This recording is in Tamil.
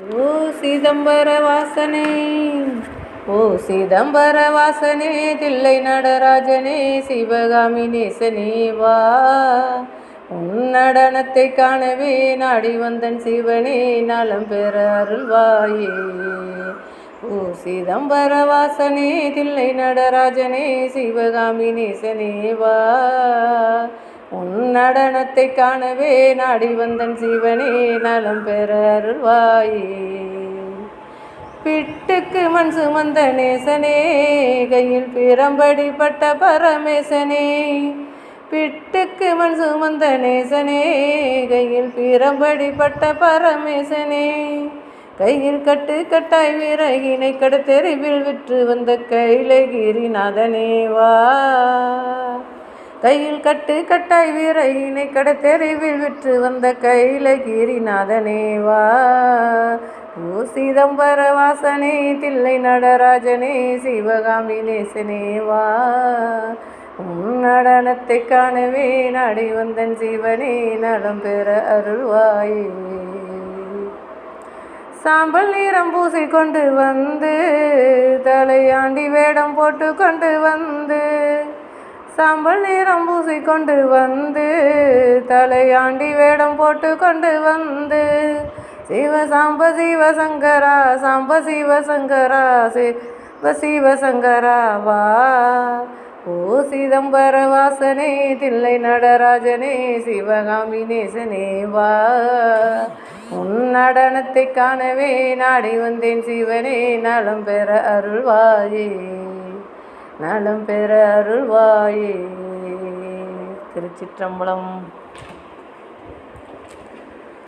ஓ சிதம்பர வாசனே ஓ சிதம்பர வாசனே தில்லை நடராஜனே சிவகாமி நேசனே வா. உன் நடனத்தை காணவே நாடி வந்தன் சிவனே நலம் பெற அருள்வாயே. ஓ சிதம்பர வாசனே தில்லை நடராஜனே சிவகாமி நேசனே வா. உன் நடனத்தை காணவே நாடி வந்தன் சிவனே நலம் பெற அருள்வாயே. பிட்டுக்கு மண் சுமந்த நேசனே கையில் பிறம்படிப்பட்ட பரமேசனே. பிட்டுக்கு மண் சுமந்த நேசனே கையில் பிரம்படி பரமேசனே. கையில் கட்டு கட்டாய் விறகினை கடத்தெறிவில் விற்று வந்த கைலகிரிநாதனே வா. கையில் கட்டு கட்டாய் வீரையினை கடத்தெறிவில் விற்று வந்த கைலகிரிநாதனே வா. ஓ சிதம்பர வாசனே தில்லை நடராஜனே சிவகாமி நேசனே வா. உன் நடனத்தை காணவே நாடி வந்தன் சிவனே நலம் பெற அருள்வாயே. சாம்பல் நிறம் பூசி கொண்டு வந்து தலையாண்டி வேடம் போட்டு கொண்டு வந்து சாம்பல் நேரம் பூசி கொண்டு வந்து தலையாண்டி வேடம் போட்டு கொண்டு வந்து. சிவ சாம்ப சிவ சங்கரா சாம்ப சிவ சங்கரா சிவ சிவ வா. ஓ சிதம்பர வாசனே தில்லை நடராஜனே சிவகாமி நேசனே வா. உன் நடனத்தை காணவே நாடி வந்தேன் சிவனே நலம் பெற அருள்வாயே. நலம் பெற அருள்வாயே. திருச்சிற்றம்பலம்.